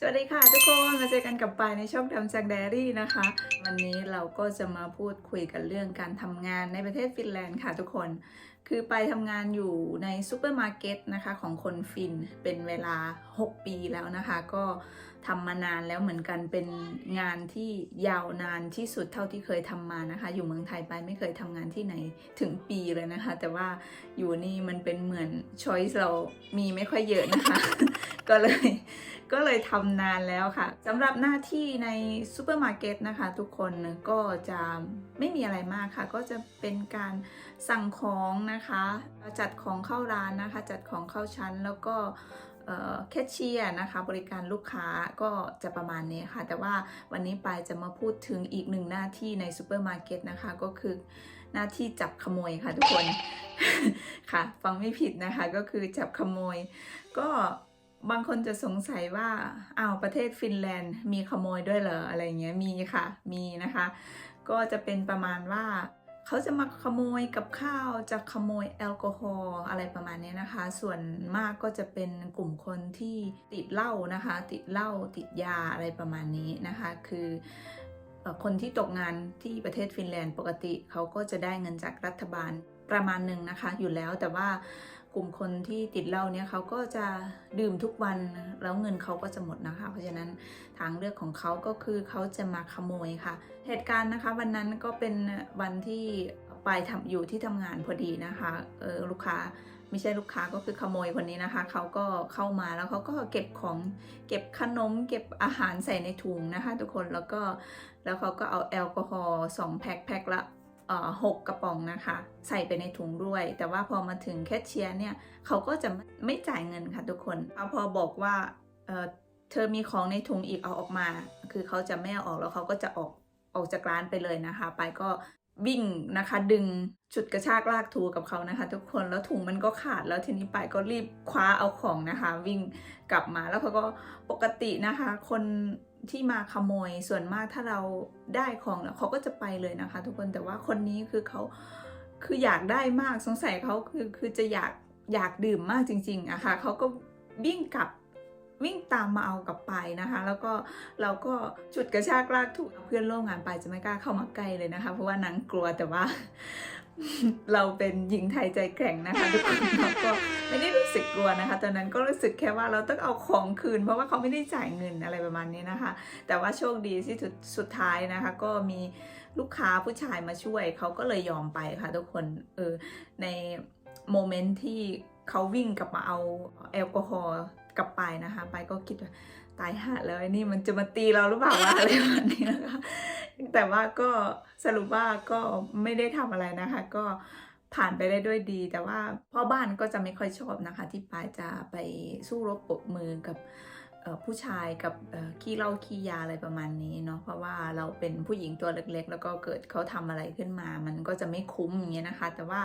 สวัสดีค่ะทุกคนมาเจอกันกับปายในช่องดำจากไดรี่นะคะ วันนี้เราก็จะมาพูดคุยกันเรื่องการทำงานในประเทศฟินแลนด์ค่ะทุกคน คือไปทำงานอยู่ในซูเปอร์มาร์เก็ตนะคะของคนฟินเป็นเวลา 6 ปีแล้วนะคะ ก็ทำมานานแล้วเหมือนกันเป็นงานที่ยาวนานที่สุดเท่าที่เคยทำมานะคะ อยู่เมืองไทยไปไม่เคยทำงานที่ไหนถึงปีเลยนะคะ แต่ว่าอยู่นี่มันเป็นเหมือนช้อยส์เรามีไม่ค่อยเยอะนะคะ ก็เลยก็เลยทำนานแล้วค่ะสำหรับหน้าที่ในซูเปอร์มาร์เก็ตนะคะทุกคนก็จะไม่มีอะไรมากค่ะ ก็จะเป็นการสั่งของนะคะ จัดของเข้าร้านนะคะ จัดของเข้าชั้นแล้วก็แคชเชียร์นะคะบริการลูกค้าก็จะประมาณนี้ค่ะ แต่ว่าวันนี้ปายจะมาพูดถึงอีกหนึ่งหน้าที่ในซูเปอร์มาร์เก็ตนะคะ ก็คือหน้าที่จับขโมยค่ะทุกคนค่ะ ฟังไม่ผิดนะคะก็คือจับขโมย ก็ บางคนจะสงสัยว่าอ้าวประเทศฟินแลนด์ มีขโมยด้วยเหรออะไรเงี้ยมีค่ะ มีนะคะ ก็จะเป็นประมาณว่าเขาจะมาขโมยกับข้าวจะขโมยแอลกอฮอล์อะไรประมาณนี้นะคะ ส่วนมากก็จะเป็นกลุ่มคนที่ติดเหล้านะคะ ติดเหล้าติดยาอะไรประมาณนี้นะคะ คือเอ่อคนที่ตกงานที่ประเทศฟินแลนด์ปกติเขาก็จะได้เงินจากรัฐบาลประมาณหนึ่งนะคะ อยู่แล้วแต่ว่า กลุ่มคนที่ติดเหล้าเนี่ยเขาก็จะดื่มทุกวันแล้วเงินเขาก็จะหมดนะคะ เพราะฉะนั้นทางเลือกของเขาก็คือเขาจะมาขโมยค่ะ เหตุการณ์นะคะวันนั้นก็เป็นวันที่ไปายทำอยู่ที่ทำงานพอดีนะคะเออลูกค้าไม่ใช่ลูกค้าก็คือขโมยคนนี้นะคะ เขาก็เข้ามาแล้วเขาก็เก็บของเก็บขนม เก็บอาหารใส่ในถุงนะคะ ทุกคนแล้วก็แล้วเขาก็เอาแอลกอฮอล์สองแพ็คแพ็คละ หกกระป๋องนะคะ ใส่ไปในถุงด้วย แต่ว่าพอมาถึงแคชเชียร์เนี่ยเขาก็จะไม่จ่ายเงินค่ะทุกคนเอาพอบอกว่าเธอมีของในถุงอีกเอาออกมา คือเขาจะไม่เอาออกแล้วเขาก็จะออกออกจากร้านไปเลยนะคะ ไปก็วิ่งนะคะดึงฉุดกระชากลากถูกับเขานะคะ ทุกคนแล้วถุงมันก็ขาดแล้วทีนี้ไปก็รีบคว้าเอาของนะคะ วิ่งกลับมาแล้วเขาก็ปกตินะคะ คน ที่มาขโมยส่วนมากถ้าเราได้ของแล้วเขาก็จะไปเลยนะคะ ทุกคนแต่ว่าคนนี้คือเขาคืออยากได้มากสงสัยเขาคือคือจะอยากอยากดื่มมากจริงๆอะค่ะเขาก็วิ่งกลับวิ่งตามมาเอากลับไปนะคะ แล้วก็เราก็จุดกระชากลากถูกเพื่อนร่วมงานไปจะไม่กล้าเข้ามาใกล้เลยนะคะ เพราะว่านางกลัวแต่ว่า เราเป็นหญิงไทยใจแกร่งนะคะทุกคนเราก็ไม่ได้รู้สึกกลัวนะคะ ตอนนั้นก็รู้สึกแค่ว่าเราต้องเอาของคืน เพราะว่าเขาไม่ได้จ่ายเงินอะไรประมาณนี้นะคะ แต่ว่าโชคดีที่สุดสุดท้ายนะคะ ก็มีลูกค้าผู้ชายมาช่วยเขาก็เลยยอมไปค่ะทุกคนเออในโมเมนต์ที่เขาวิ่งกลับมาเอาแอลกอฮอล์กลับไปนะคะ ไปก็คิดว่าตายห่าแล้วไอ้นี่มันจะมาตีเราหรือเปล่าวะอะไรประมาณนี้นะคะ แต่ว่าก็สรุปว่าก็ไม่ได้ทำอะไรนะคะ ก็ผ่านไปได้ด้วยดี แต่ว่าพ่อบ้านก็จะไม่ค่อยชอบนะคะ ที่ปายจะไปสู้รบปบมือกับผู้ชายกับขี้เหล้าขี้ยาอะไรประมาณนี้เนาะเพราะว่าเราเป็นผู้หญิงตัวเล็กๆ แล้วก็เกิดเขาทำอะไรขึ้นมา มันก็จะไม่คุ้มอย่างเงี้ยนะคะ แต่ว่า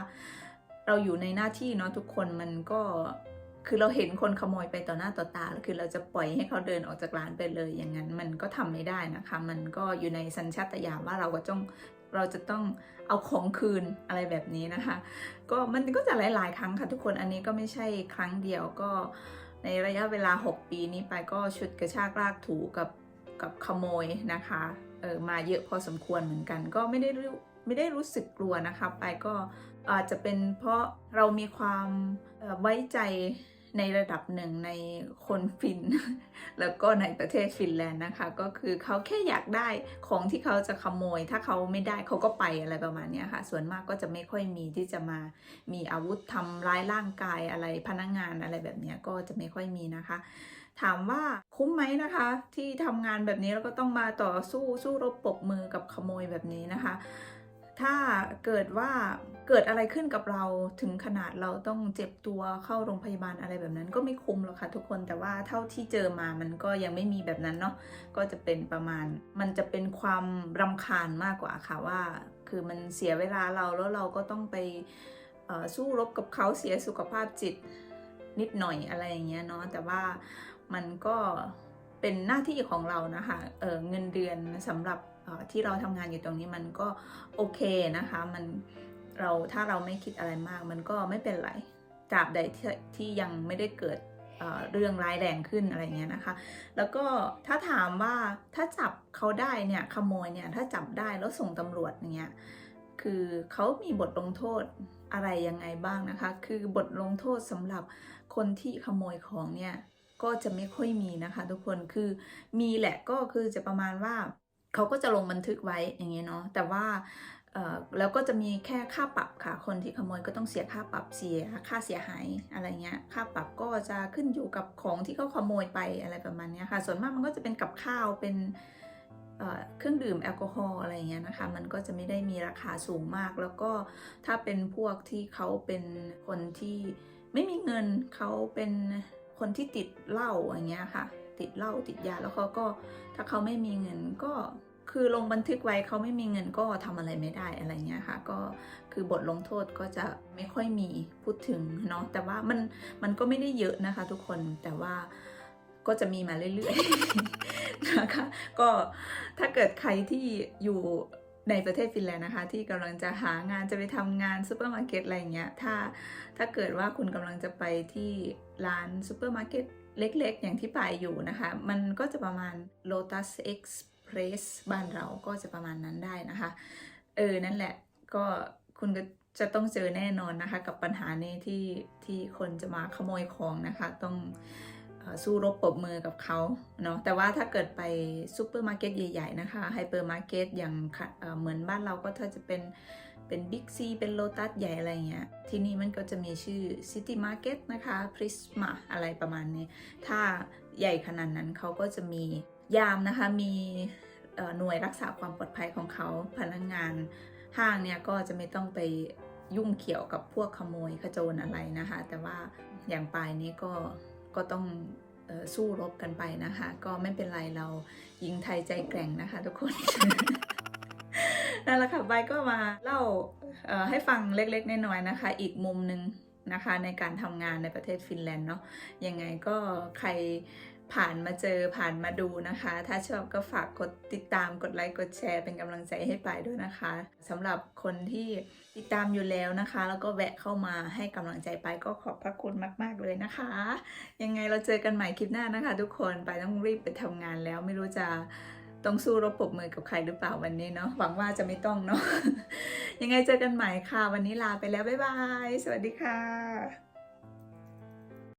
เราอยู่ในหน้าที่เนาะทุกคนมันก็ คือเราเห็นคนขโมยไปต่อหน้าต่อตา คือเราจะปล่อยให้เขาเดินออกจากร้านไปเลย อย่างนั้นมันก็ทำไม่ได้นะคะ มันก็อยู่ในสัญชาตญาณว่าเราก็ต้องเราจะต้องเอาของคืนอะไรแบบนี้นะคะ ก็มันก็จะหลาย ๆ ครั้งค่ะทุกคน อันนี้ก็ไม่ใช่ครั้งเดียวก็ในระยะเวลา 6 ปีนี้ไปก็ชุดกระชากลากถูกับกับขโมยนะคะเออมาเยอะพอสมควรเหมือนกัน ก็ไม่ได้รู้ไม่ได้รู้สึกกลัวนะคะ ไปก็ อาจจะเป็นเพราะเรามีความไว้ใจในระดับหนึ่งในคนฟิน แล้วก็ในประเทศฟินแลนด์นะคะ ก็คือเขาแค่อยากได้ของที่เขาจะขโมย ถ้าเขาไม่ได้เขาก็ไปอะไรประมาณนี้ค่ะ ส่วนมากก็จะไม่ค่อยมีที่จะมามีอาวุธทำร้ายร่างกายอะไรพนักงานอะไรแบบนี้ก็จะไม่ค่อยมีนะคะ ถามว่าคุ้มไหมนะคะ ที่ทำงานแบบนี้แล้วก็ต้องมาต่อสู้สู้รบปรบมือกับขโมยแบบนี้นะคะ ถ้าเกิดว่าเกิดอะไรขึ้นกับเราถึงขนาดเราต้องเจ็บตัวเข้าโรงพยาบาลอะไรแบบนั้น ก็ไม่คุ้มหรอกค่ะทุกคนแต่ว่าเท่าที่เจอมามันก็ยังไม่มีแบบนั้นเนาะก็จะเป็นประมาณ มันจะเป็นความรำคาญมากกว่าค่ะว่า คือมันเสียเวลาเราแล้วเราก็ต้องไปสู้รบกับเขาเสียสุขภาพจิตนิดหน่อยอะไรอย่างเงี้ยเนาะแต่ว่ามันก็ เป็นหน้าที่ของเรานะคะเเงินเดือนสำหรับที่เราทำงานอยู่ตรงนี้มันก็โอเคนะคะ มันเราถ้าเราไม่คิดอะไรมากมันก็ไม่เป็นไรตราบใดที่ที่ยังไม่ได้เกิดเเรื่องร้ายแรงขึ้นอะไรเงี้ยนะคะ แล้วก็ถ้าถามว่าถ้าจับเขาได้เนี่ยขโมยเนี่ยถ้าจับได้แล้วส่งตำรวจเนี่ยคือเขามีบทลงโทษอะไรยังไงบ้างนะคะ คือบทลงโทษสำหรับคนที่ขโมยของเนี่ย ก็จะไม่ค่อยมีนะคะ ทุกคนคือมีแหละก็คือจะประมาณว่าเขาก็จะลงบันทึกไว้อย่างเงี้ยเนาะแต่ว่าแล้วก็จะมีแค่ค่าปรับค่ะ คนที่ขโมยก็ต้องเสียค่าปรับเสียค่าเสียหายอะไรเงี้ย ค่าปรับก็จะขึ้นอยู่กับของที่เขาขโมยไปอะไรประมาณเนี้ยค่ะ ส่วนมากมันก็จะเป็นกับข้าวเป็นเครื่องดื่มแอลกอฮอล์อะไรเงี้ยนะคะ มันก็จะไม่ได้มีราคาสูงมาก แล้วก็ถ้าเป็นพวกที่เขาเป็นคนที่ไม่มีเงินเขาเป็น คนที่ติดเหล้าอย่างเงี้ยค่ะ ติดเหล้าติดยาแล้วเขาก็ถ้าเขาไม่มีเงินก็คือลงบันทึกไว้เขาไม่มีเงินก็ทำอะไรไม่ได้อะไรเงี้ยค่ะ ก็คือบทลงโทษก็จะไม่ค่อยมีพูดถึงเนาะแต่ว่ามันมันก็ไม่ได้เยอะนะคะ ทุกคนแต่ว่าก็จะมีมาเรื่อยๆนะคะก็ถ้าเกิดใครที่อยู่ ในประเทศฟินแลนด์นะคะ ที่กำลังจะหางานจะไปทำงานซูเปอร์มาร์เก็ตอะไรอย่างเงี้ยถ้าถ้าเกิดว่าคุณกำลังจะไปที่ร้านซูเปอร์มาร์เก็ตเล็กๆ อย่างที่ปาอยู่นะคะ มันก็จะประมาณ Lotus Express บ้านเราก็จะประมาณนั้นได้นะคะ เออ นั่นแหละก็คุณก็จะต้องเจอแน่นอนนะคะ กับปัญหานี้ที่ที่คนจะมาขโมยของนะคะ ต้อง สู้รบปรบมือกับเขาเนาะแต่ว่าถ้าเกิดไปซูเปอร์มาร์เก็ตใหญ่ ๆ นะคะไฮเปอร์มาร์เก็ตอย่างเเหมือนบ้านเราก็ถ้าจะเป็นเป็นบิ๊กซีเป็นโลตัสใหญ่อะไรเงี้ย ที่นี่มันก็จะมีชื่อซิตี้มาร์เก็ตนะคะพริสมาอะไรประมาณนี้ ถ้าใหญ่ขนาดนั้นเขาก็จะมียามนะคะ มีหน่วยรักษาความปลอดภัยของเขาพนักงานห้างเนี่ยก็จะไม่ต้องไปยุ่งเกี่ยวกับพวกขโมยขโจรอะไรนะคะ แต่ว่าอย่างปลายนี้ก็ ก็ต้องออสู้รบกันไปนะคะ ก็ไม่เป็นไรเราหญิงไทยใจแกร่งนะคะทุกคนนั่นแหละค่ะใบก็มาเล่าให้ฟังเล็กๆน้อยๆนะคะ อีกมุมหนึ่งนะคะในการทำงานในประเทศฟินแลนด์เนาะยังไงก็ใคร ผ่านมาเจอผ่านมาดูนะคะ ถ้าชอบก็ฝากกดติดตามกดไลค์กดแชร์เป็นกำลังใจให้ปายด้วยนะคะสำหรับคนที่ติดตามอยู่แล้วนะคะ แล้วก็แวะเข้ามาให้กำลังใจไปายก็ขอบพระคุณมาก ๆ เลยนะคะ ยังไงเราเจอกันใหม่คลิปหน้านะคะ ทุกคนไปายต้องรีบไปทำงานแล้วไม่รู้จะต้องสู้รบปรบมือกับใครหรือเปล่าวันนี้เนาะหวังว่าจะไม่ต้องเนาะยังไงเจอกันใหม่ค่ะ วันนี้ลาไปแล้วบ๊ายบาย สวัสดีค่ะ